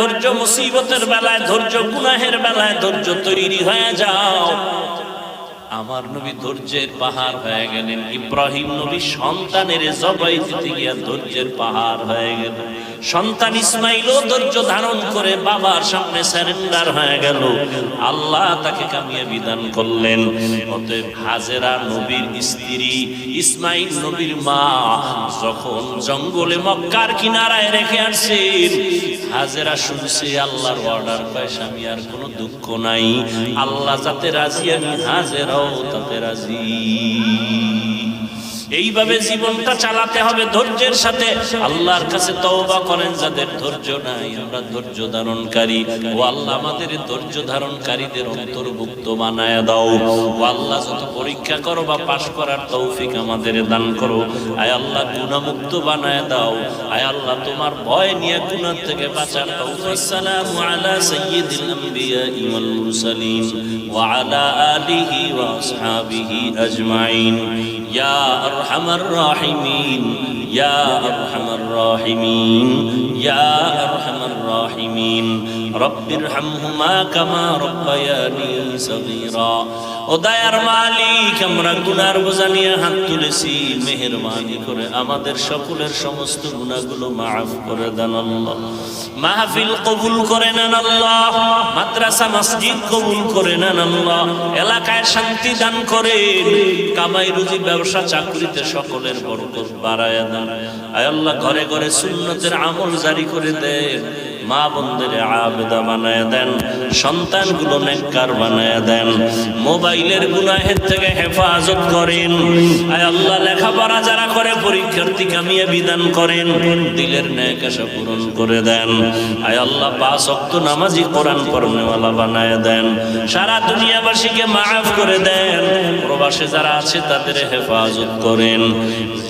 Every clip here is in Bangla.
ধৈর্য মুসিবতের বেলায়, ধৈর্য গুনাহের বেলায় ধৈর্য তৈরি হয়ে যাও। আমার নবী ধৈর্যের পাহাড় হয়ে গেলেন। ইব্রাহিম নবী সন্তানের জবাই দিতে গিয়া ধৈর্যের পাহাড় হয়ে গেল। সন্তান ইসমাইলও ধৈর্য ধারণ করে বাবার সামনে স্যারেন্ডার হয়ে গেল। আল্লাহ তাকে কামিয়ে বিধান করলেন। অতএব হাজেরা নবীর স্ত্রী ইসমাইল নবীর মা যখন জঙ্গলে মক্কার কিনারায় রেখে আসছেন হাজেরা শুনছে আল্লাহর অর্ডার পায় স্বামী আর কোনো দুঃখ নাই। আল্লাহ যাতে রাজি, আমি হাজেরাও তাতে রাজি। এইভাবে জীবনটা চালাতে হবে ধৈর্যের সাথে। আল্লাহর কাছে তওবা করেন যাদের ধৈর্য নাই, আমরা ধৈর্য ধারণকারী। ও আল্লাহ আমাদের ধৈর্য ধারণকারীদের অন্তর্ভুক্ত বানায় দাও। ও আল্লাহ যত পরীক্ষা করো বা পাশ করার তৌফিক আমাদের দান করো। আয় আল্লাহ গুণামুক্ত বানায় দাও। আয় আল্লাহ তোমার ভয় নিয়ে গুনাহ থেকে বাঁচার তৌফিক। আলা সাইয়্যিদিল আম্বিয়া ওয়াল মুরসালিন ওয়া আলা আলিহি ওয়া আসহাবিহি আজমাইন। ইয়া আরহামার রাহিমিন হাত তুলেছি করে আমাদের সকলের সমস্ত গুনাহগুলো মাফ করে দেন মাহফিল কবুল করে নেন মাদ্রাসা, মসজিদ কবুল করে নেন এলাকায় শান্তি দান করেন, কামাই রুজি ব্যবসা চাকরিতে সকলের বরকত বাড়ায় দেন আয় আল্লাহ ঘরে ঘরে সুন্নতের আমল জারি করে দেন মা বন্ধের আবেদা বানায় দেন, সন্তানগুলো নেককার বানায় দেন, মোবাইলের গুনাহের থেকে হেফাজত করেন। আয় আল্লাহ, লেখাপড়া যারা করে পরীক্ষার্থী কামিয়ে বিধান করেন, দিলের ন্যাক আশা পূরণ করে দেন। আয় আল্লাহ, পাঁচ অক্ত নামাজি কোরআন পড়নেওয়ালা বানায় দেন। সারা দুনিয়াবাসীকে মাফ করে দেন। প্রবাসে যারা আছে, তাদের হেফাজত করেন।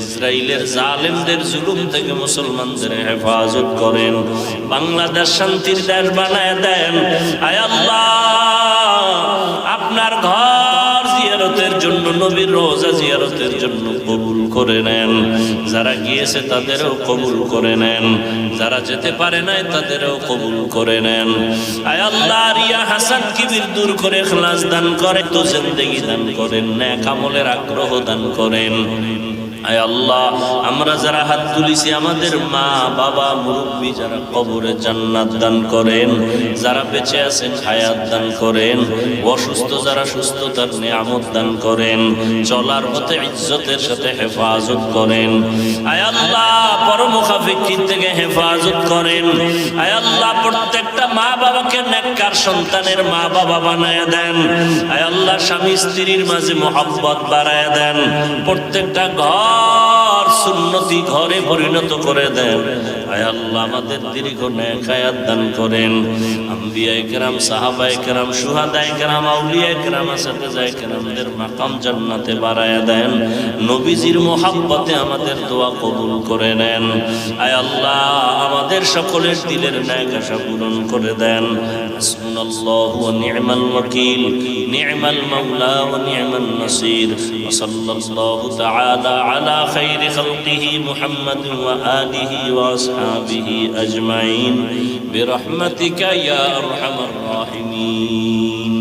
ইসরায়েলের জালেমদের জুলুম থেকে মুসলমানদের হেফাজত করেন। বাংলাদেশ শান্তির দেশ বানায় দেন। আয় আল্লাহ, আপনার ঘর জিয়ারতের জন্য, নবীর রোজা জিয়ারতের জন্য কবুল করে নেন। যারা গিয়েছে তাদেরও কবুল করে নেন। যারা যেতে পারে নাই তাদেরও কবুল করে নেন। আয় আল্লাহ, রিয়া হাসান কিবির দূর করে খালাস দান করে, তো জিন্দেগি দান করেন, ন্যাক আমলের আগ্রহ দান করেন। আমরা যারা হাত তুলিছি, আমাদের মা, বাবা, মুরব্বী যারা কবরে জান্নাত দান করেন, যারা বেঁচে আছেন, হায়াত দান করেন, অসুস্থ যারা নিয়ামত দান করেন, চলার পথে ইজ্জতের সাথে হেফাজত করেন। আয় থেকে হেফাজত করেন। প্রত্যেকটা মা বাবাকে নেককার সন্তানের মা বাবা বানায় দেন। আয় আল্লাহ, স্বামী স্ত্রীর মাঝে মোহাব্বত বাড়ায় দেন। প্রত্যেকটা ঘর সুন্নতি ঘরে পরিণত করে দেন। আয় আল্লাহ, আমাদের দীর্ঘ নেকায়াত দান করেন। আম্বিয়া কেরাম, সাহাবায় কেরাম, সুহাদায় কেরাম, আউলিয়ায় কেরাম আসাতে যায় কেরামদের মাকাম জান্নাতে বাড়ায় দেন। নবীজির মোহাব্বতে আমাদের দোয়া কবুল করে নেন। আয় আল্লাহ আমাদের সকলের দিলের ন্যাক আশা পূরণ করে দেন হাসবুনাল্লাহু ওয়া নি'মাল ওয়াকিল নি'মাল মাওলা ওয়া নি'মান নাসির ওয়া সাল্লাল্লাহু তাআলা আলা খাইরি খালকিহি মুহাম্মাদ ওয়া আলিহি ওয়া আসহাবিহি আজমাইন برحمتك يا أرحم الراحمين